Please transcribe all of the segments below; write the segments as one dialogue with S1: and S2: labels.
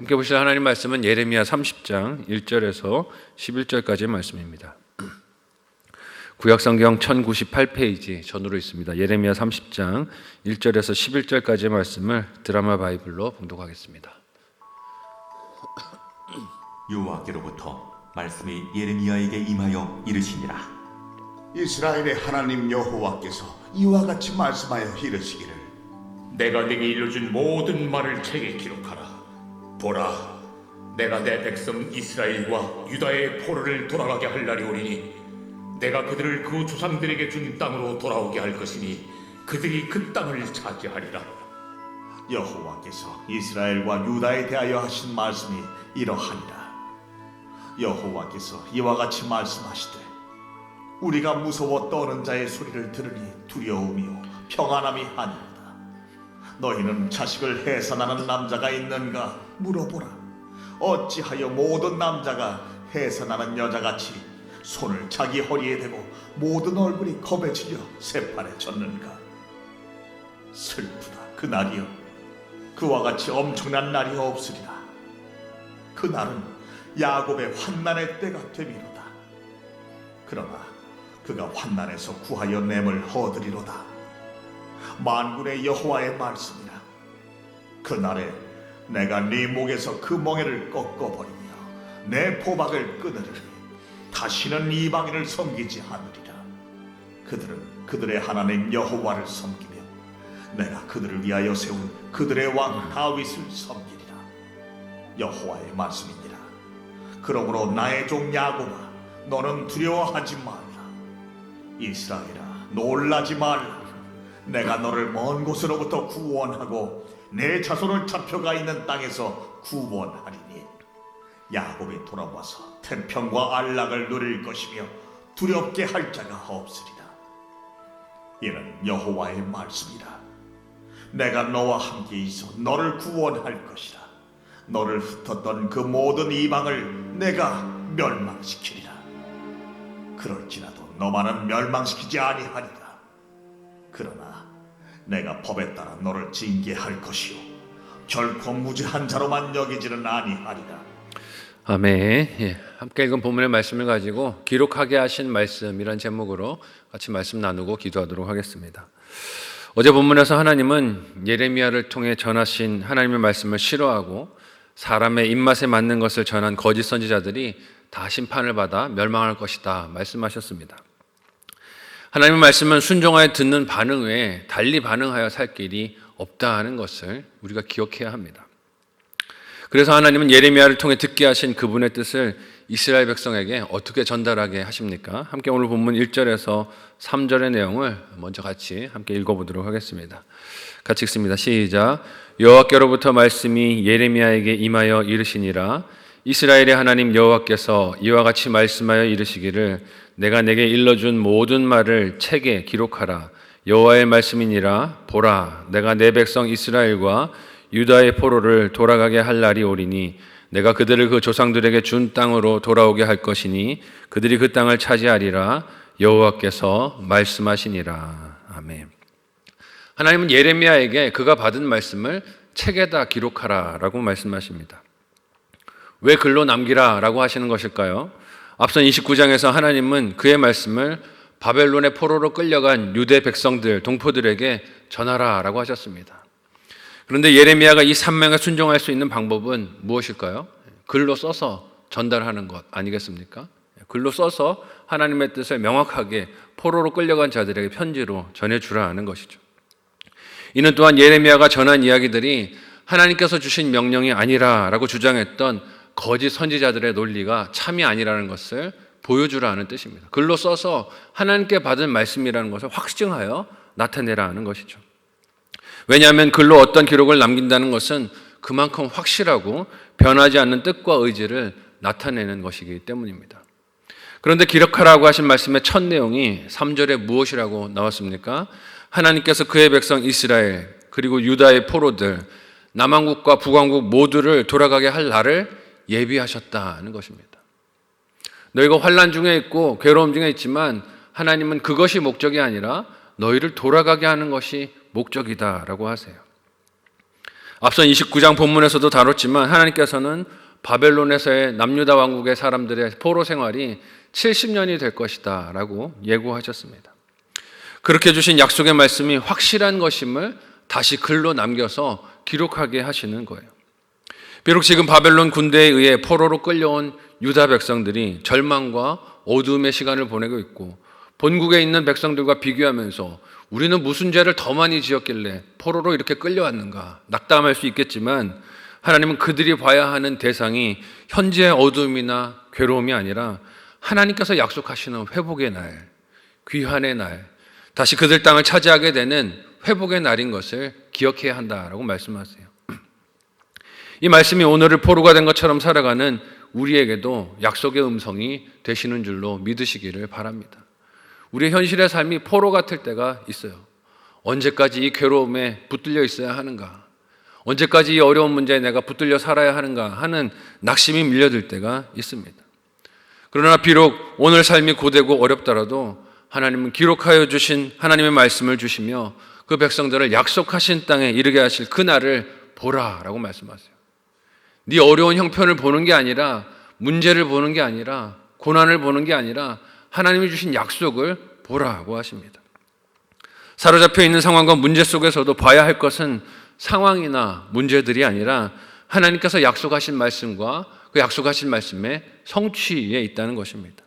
S1: 함께 보실 하나님 말씀은 예레미야 30장 1절에서 11절까지의 말씀입니다. 구약성경 1098페이지 전으로 있습니다. 예레미야 30장 1절에서 11절까지의 말씀을 드라마 바이블로 봉독하겠습니다.
S2: 여호와께로부터 말씀이 예레미야에게 임하여 이르시니라
S3: 이스라엘의 하나님 여호와께서 이와 같이 말씀하여 이르시기를
S4: 내가 네게 일러준 모든 말을 책에 기록하라. 보라, 내가 내 백성 이스라엘과 유다의 포로를 돌아가게 할 날이 오리니 내가 그들을 그 조상들에게 준 땅으로 돌아오게 할 것이니 그들이 그 땅을 차지하리라.
S3: 여호와께서 이스라엘과 유다에 대하여 하신 말씀이 이러하니라. 여호와께서 이와 같이 말씀하시되 우리가 무서워 떠는 자의 소리를 들으니 두려움이요 평안함이 아니로다. 너희는 자식을 해산하는 남자가 있는가 물어보라. 어찌하여 모든 남자가 해산하는 여자같이 손을 자기 허리에 대고 모든 얼굴이 겁에 질려 새판에 젖는가? 슬프다 그 날이여. 그와 같이 엄청난 날이 없으리라. 그 날은 야곱의 환난의 때가 되미로다. 그러나 그가 환난에서 구하여 냄을 얻으리로다. 만군의 여호와의 말씀이라. 그 날에 내가 네 목에서 그 멍에를 꺾어버리며 내 포박을 끊으리니 다시는 이방인을 섬기지 않으리라. 그들은 그들의 하나님 여호와를 섬기며 내가 그들을 위하여 세운 그들의 왕 다윗을 섬기리라. 여호와의 말씀이니라. 그러므로 나의 종 야곱아 너는 두려워하지 말라. 이스라엘아 놀라지 말라. 내가 너를 먼 곳으로부터 구원하고 내 자손을 잡혀가 있는 땅에서 구원하리니 야곱이 돌아와서 태평과 안락을 누릴 것이며 두렵게 할 자가 없으리라 이는 여호와의 말씀이라 내가 너와 함께 있어 너를 구원할 것이라. 너를 흩었던 그 모든 이방을 내가 멸망시키리라. 그럴지라도 너만은 멸망시키지 아니하리라. 그러나 내가 법에 따라 너를 징계할 것이요 결코 무죄한 자로만 여기지는 아니하리라.
S1: 아멘. 예, 함께 읽은 본문의 말씀을 가지고 기록하게 하신 말씀이란 제목으로 같이 말씀 나누고 기도하도록 하겠습니다. 어제 본문에서 하나님은 예레미야를 통해 전하신 하나님의 말씀을 싫어하고 사람의 입맛에 맞는 것을 전한 거짓 선지자들이 다 심판을 받아 멸망할 것이다 말씀하셨습니다. 하나님의 말씀은 순종하여 듣는 반응 외에 달리 반응하여 살 길이 없다 하는 것을 우리가 기억해야 합니다. 그래서 하나님은 예레미야를 통해 듣게 하신 그분의 뜻을 이스라엘 백성에게 어떻게 전달하게 하십니까? 함께 오늘 본문 1절에서 3절의 내용을 먼저 같이 함께 읽어보도록 하겠습니다. 같이 읽습니다. 시작. 여호와께로부터 말씀이 예레미야에게 임하여 이르시니라. 이스라엘의 하나님 여호와께서 이와 같이 말씀하여 이르시기를 내가 내게 일러준 모든 말을 책에 기록하라. 여호와의 말씀이니라. 보라, 내가 내 백성 이스라엘과 유다의 포로를 돌아가게 할 날이 오리니 내가 그들을 그 조상들에게 준 땅으로 돌아오게 할 것이니 그들이 그 땅을 차지하리라 여호와께서 말씀하시니라 아멘. 하나님은 예레미야에게 그가 받은 말씀을 책에다 기록하라라고 말씀하십니다. 왜 글로 남기라라고 하시는 것일까요? 앞선 29장에서 하나님은 그의 말씀을 바벨론의 포로로 끌려간 유대 백성들 동포들에게 전하라 라고 하셨습니다. 그런데 예레미야가 이 산명에 순종할 수 있는 방법은 무엇일까요? 글로 써서 전달하는 것 아니겠습니까? 글로 써서 하나님의 뜻을 명확하게 포로로 끌려간 자들에게 편지로 전해주라 하는 것이죠. 이는 또한 예레미야가 전한 이야기들이 하나님께서 주신 명령이 아니라라고 주장했던 거짓 선지자들의 논리가 참이 아니라는 것을 보여주라는 뜻입니다. 글로 써서 하나님께 받은 말씀이라는 것을 확증하여 나타내라 하는 것이죠. 왜냐하면 글로 어떤 기록을 남긴다는 것은 그만큼 확실하고 변하지 않는 뜻과 의지를 나타내는 것이기 때문입니다. 그런데 기록하라고 하신 말씀의 첫 내용이 3절에 무엇이라고 나왔습니까? 하나님께서 그의 백성 이스라엘 그리고 유다의 포로들 남왕국과 북왕국 모두를 돌아가게 할 날을 예비하셨다는 것입니다. 너희가 환란 중에 있고 괴로움 중에 있지만 하나님은 그것이 목적이 아니라 너희를 돌아가게 하는 것이 목적이다라고 하세요. 앞선 29장 본문에서도 다뤘지만 하나님께서는 바벨론에서의 남유다 왕국의 사람들의 포로 생활이 70년이 될 것이다 라고 예고하셨습니다. 그렇게 주신 약속의 말씀이 확실한 것임을 다시 글로 남겨서 기록하게 하시는 거예요. 비록 지금 바벨론 군대에 의해 포로로 끌려온 유다 백성들이 절망과 어두움의 시간을 보내고 있고 본국에 있는 백성들과 비교하면서 우리는 무슨 죄를 더 많이 지었길래 포로로 이렇게 끌려왔는가 낙담할 수 있겠지만 하나님은 그들이 봐야 하는 대상이 현재의 어두움이나 괴로움이 아니라 하나님께서 약속하시는 회복의 날, 귀환의 날, 다시 그들 땅을 차지하게 되는 회복의 날인 것을 기억해야 한다라고 말씀하세요. 이 말씀이 오늘을 포로가 된 것처럼 살아가는 우리에게도 약속의 음성이 되시는 줄로 믿으시기를 바랍니다. 우리의 현실의 삶이 포로 같을 때가 있어요. 언제까지 이 괴로움에 붙들려 있어야 하는가? 언제까지 이 어려운 문제에 내가 붙들려 살아야 하는가 하는 낙심이 밀려들 때가 있습니다. 그러나 비록 오늘 삶이 고되고 어렵더라도 하나님은 기록하여 주신 하나님의 말씀을 주시며 그 백성들을 약속하신 땅에 이르게 하실 그 날을 보라라고 말씀하세요. 네 어려운 형편을 보는 게 아니라 문제를 보는 게 아니라 고난을 보는 게 아니라 하나님이 주신 약속을 보라고 하십니다. 사로잡혀 있는 상황과 문제 속에서도 봐야 할 것은 상황이나 문제들이 아니라 하나님께서 약속하신 말씀과 그 약속하신 말씀의 성취에 있다는 것입니다.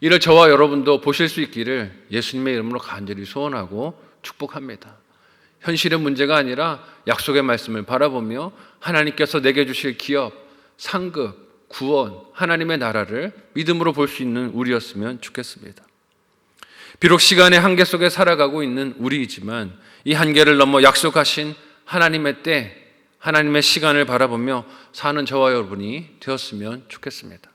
S1: 이를 저와 여러분도 보실 수 있기를 예수님의 이름으로 간절히 소원하고 축복합니다. 현실의 문제가 아니라 약속의 말씀을 바라보며 하나님께서 내게 주실 기업, 상급, 구원, 하나님의 나라를 믿음으로 볼 수 있는 우리였으면 좋겠습니다. 비록 시간의 한계 속에 살아가고 있는 우리이지만 이 한계를 넘어 약속하신 하나님의 때, 하나님의 시간을 바라보며 사는 저와 여러분이 되었으면 좋겠습니다.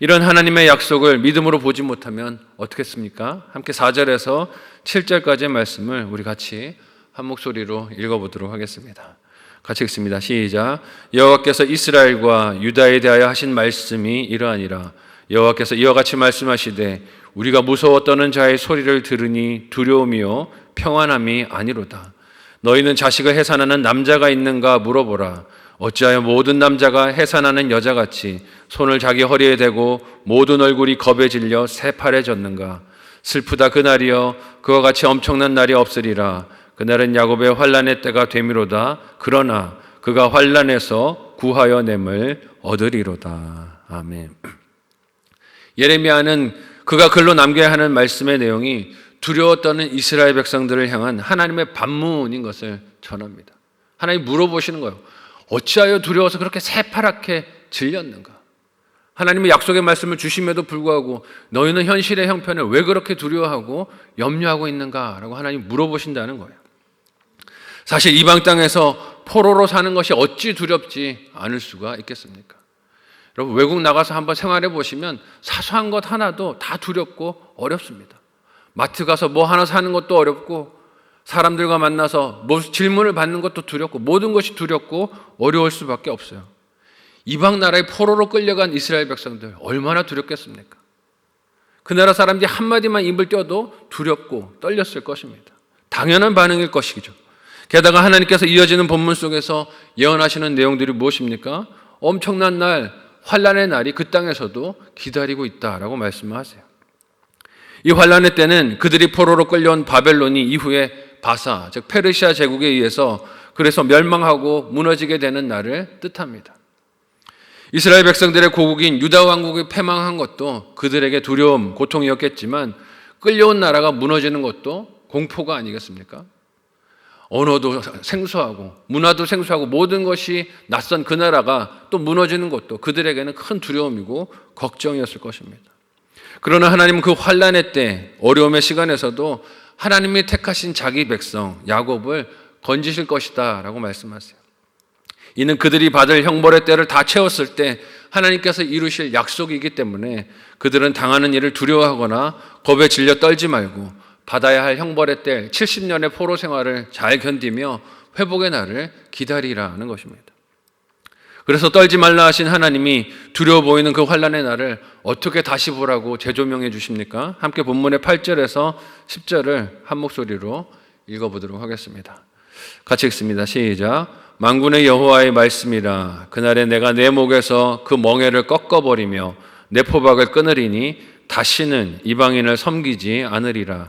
S1: 이런 하나님의 약속을 믿음으로 보지 못하면 어떻겠습니까? 함께 4절에서 7절까지의 말씀을 우리 같이 한 목소리로 읽어보도록 하겠습니다. 같이 읽습니다. 시작. 여호와께서 이스라엘과 유다에 대하여 하신 말씀이 이러하니라. 여호와께서 이와 같이 말씀하시되 우리가 무서워 떠는 자의 소리를 들으니 두려움이요 평안함이 아니로다. 너희는 자식을 해산하는 남자가 있는가 물어보라. 어찌하여 모든 남자가 해산하는 여자같이 손을 자기 허리에 대고 모든 얼굴이 겁에 질려 새파래졌는가? 슬프다 그날이여 그와 같이 엄청난 날이 없으리라. 그날은 야곱의 환란의 때가 되미로다. 그러나 그가 환란에서 구하여 nem을 얻으리로다. 아멘. 예레미야는 그가 글로 남겨야 하는 말씀의 내용이 두려워 떠는 이스라엘 백성들을 향한 하나님의 반문인 것을 전합니다. 하나님 물어보시는 거예요. 어찌하여 두려워서 그렇게 새파랗게 질렸는가? 하나님의 약속의 말씀을 주심에도 불구하고 너희는 현실의 형편을 왜 그렇게 두려워하고 염려하고 있는가라고 하나님 물어보신다는 거예요. 사실 이방 땅에서 포로로 사는 것이 어찌 두렵지 않을 수가 있겠습니까? 여러분 외국 나가서 한번 생활해 보시면 사소한 것 하나도 다 두렵고 어렵습니다. 마트 가서 뭐 하나 사는 것도 어렵고 사람들과 만나서 뭐 질문을 받는 것도 두렵고 모든 것이 두렵고 어려울 수밖에 없어요. 이방 나라의 포로로 끌려간 이스라엘 백성들 얼마나 두렵겠습니까? 그 나라 사람들이 한마디만 입을 떼어도 두렵고 떨렸을 것입니다. 당연한 반응일 것이죠. 게다가 하나님께서 이어지는 본문 속에서 예언하시는 내용들이 무엇입니까? 엄청난 날, 환란의 날이 그 땅에서도 기다리고 있다라고 말씀하세요. 이 환란의 때는 그들이 포로로 끌려온 바벨론이 이후에 바사, 즉 페르시아 제국에 의해서 그래서 멸망하고 무너지게 되는 날을 뜻합니다. 이스라엘 백성들의 고국인 유다 왕국이 패망한 것도 그들에게 두려움, 고통이었겠지만 끌려온 나라가 무너지는 것도 공포가 아니겠습니까? 언어도 생소하고 문화도 생소하고 모든 것이 낯선 그 나라가 또 무너지는 것도 그들에게는 큰 두려움이고 걱정이었을 것입니다. 그러나 하나님은 그 환란의 때 어려움의 시간에서도 하나님이 택하신 자기 백성 야곱을 건지실 것이다라고 말씀하세요. 이는 그들이 받을 형벌의 때를 다 채웠을 때 하나님께서 이루실 약속이기 때문에 그들은 당하는 일을 두려워하거나 겁에 질려 떨지 말고 받아야 할 형벌의 때 70년의 포로 생활을 잘 견디며 회복의 날을 기다리라는 것입니다. 그래서 떨지 말라 하신 하나님이 두려워 보이는 그 환란의 날을 어떻게 다시 보라고 재조명해 주십니까? 함께 본문의 8절에서 10절을 한 목소리로 읽어보도록 하겠습니다. 같이 읽습니다. 시작. 만군의 여호와의 말씀이라 그날에 내가 내 목에서 그 멍에를 꺾어버리며 내 포박을 끊으리니 다시는 이방인을 섬기지 않으리라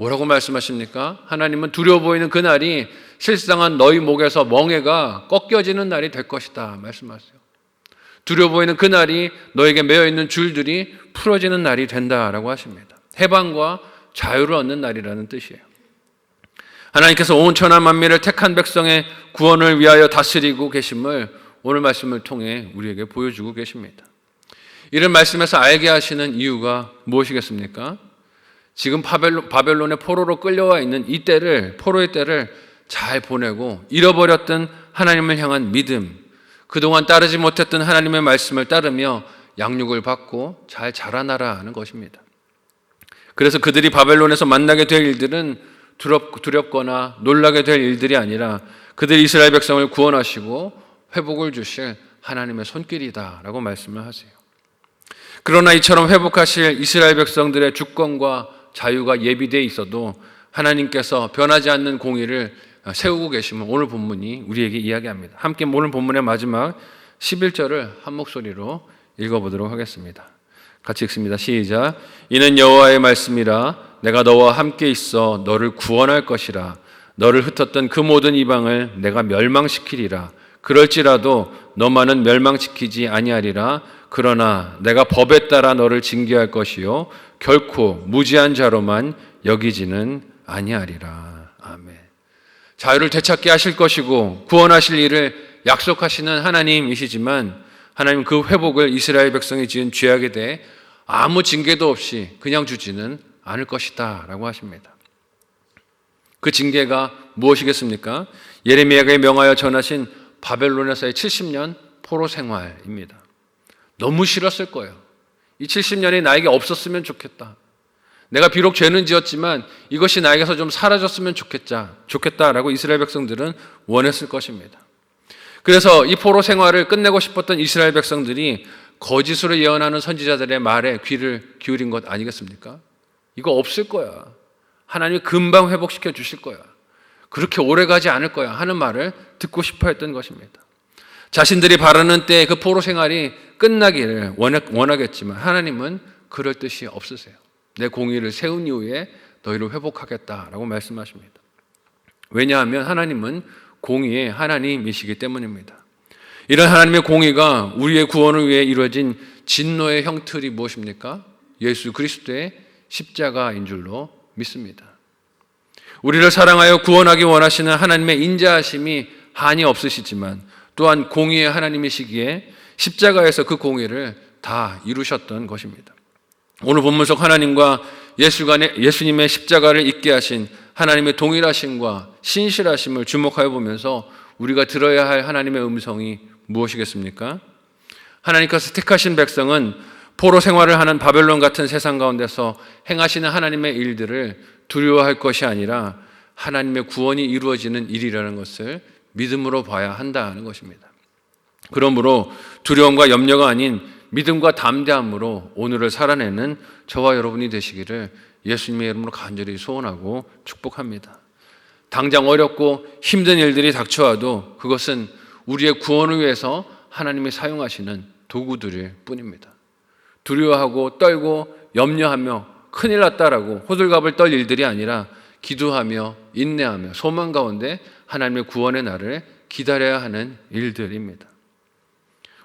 S1: 뭐라고 말씀하십니까? 하나님은 두려워 보이는 그 날이 실상은 너희 목에서 멍에가 꺾여지는 날이 될 것이다 말씀하세요. 두려워 보이는 그 날이 너에게 매여 있는 줄들이 풀어지는 날이 된다라고 하십니다. 해방과 자유를 얻는 날이라는 뜻이에요. 하나님께서 온 천하 만민을 택한 백성의 구원을 위하여 다스리고 계심을 오늘 말씀을 통해 우리에게 보여주고 계십니다. 이런 말씀에서 알게 하시는 이유가 무엇이겠습니까? 지금 바벨론, 바벨론 의 포로로 끌려와 있는 이 때를 포로의 때를 잘 보내고 잃어버렸던 하나님을 향한 믿음, 그동안 따르지 못했던 하나님의 말씀을 따르며 양육을 받고 잘 자라나라 하는 것입니다. 그래서 그들이 바벨론에서 만나게 될 일들은 두렵, 두렵거나 놀라게 될 일들이 아니라 그들 이스라엘 백성을 구원하시고 회복을 주실 하나님의 손길이다라고 말씀을 하세요. 그러나 이처럼 회복하실 이스라엘 백성들의 주권과 자유가 예비되어 있어도 하나님께서 변하지 않는 공의를 세우고 계시면 오늘 본문이 우리에게 이야기합니다. 함께 오늘 본문의 마지막 11절을 한 목소리로 읽어보도록 하겠습니다. 같이 읽습니다. 시작. 이는 여호와의 말씀이라 내가 너와 함께 있어 너를 구원할 것이라 너를 흩었던 그 모든 이방을 내가 멸망시키리라 그럴지라도 너만은 멸망시키지 아니하리라 그러나 내가 법에 따라 너를 징계할 것이요 결코 무지한 자로만 여기지는 아니하리라 아멘. 자유를 되찾게 하실 것이고 구원하실 일을 약속하시는 하나님이시지만 하나님 그 회복을 이스라엘 백성이 지은 죄악에 대해 아무 징계도 없이 그냥 주지는 않을 것이다 라고 하십니다. 그 징계가 무엇이겠습니까? 예레미야가 명하여 전하신 바벨론에서의 70년 포로 생활입니다. 너무 싫었을 거예요. 이 70년이 나에게 없었으면 좋겠다. 내가 비록 죄는 지었지만 이것이 나에게서 좀 사라졌으면 좋겠자, 좋겠다라고 이스라엘 백성들은 원했을 것입니다. 그래서 이 포로 생활을 끝내고 싶었던 이스라엘 백성들이 거짓으로 예언하는 선지자들의 말에 귀를 기울인 것 아니겠습니까? 이거 없을 거야. 하나님이 금방 회복시켜 주실 거야. 그렇게 오래 가지 않을 거야. 하는 말을 듣고 싶어 했던 것입니다. 자신들이 바라는 때그 포로 생활이 끝나기를 원하겠지만 하나님은 그럴 뜻이 없으세요. 내 공의를 세운 이후에 너희를 회복하겠다라고 말씀하십니다. 왜냐하면 하나님은 공의의 하나님이시기 때문입니다. 이런 하나님의 공의가 우리의 구원을 위해 이루어진 진노의 형틀이 무엇입니까? 예수 그리스도의 십자가인 줄로 믿습니다. 우리를 사랑하여 구원하기 원하시는 하나님의 인자하심이 한이 없으시지만 또한 공의의 하나님이시기에 십자가에서 그 공의를 다 이루셨던 것입니다. 오늘 본문 속 하나님과 예수님의 십자가를 잊게 하신 하나님의 동일하심과 신실하심을 주목하여 보면서 우리가 들어야 할 하나님의 음성이 무엇이겠습니까? 하나님께서 택하신 백성은 포로 생활을 하는 바벨론 같은 세상 가운데서 행하시는 하나님의 일들을 두려워할 것이 아니라 하나님의 구원이 이루어지는 일이라는 것을 믿음으로 봐야 한다는 것입니다. 그러므로 두려움과 염려가 아닌 믿음과 담대함으로 오늘을 살아내는 저와 여러분이 되시기를 예수님의 이름으로 간절히 소원하고 축복합니다. 당장 어렵고 힘든 일들이 닥쳐와도 그것은 우리의 구원을 위해서 하나님이 사용하시는 도구들일 뿐입니다. 두려워하고 떨고 염려하며 큰일 났다라고 호들갑을 떨 일들이 아니라 기도하며 인내하며 소망 가운데 하나님의 구원의 날을 기다려야 하는 일들입니다.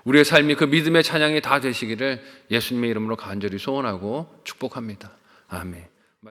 S1: 우리의 삶이 그 믿음의 찬양이 다 되시기를 예수님의 이름으로 간절히 소원하고 축복합니다. 아멘.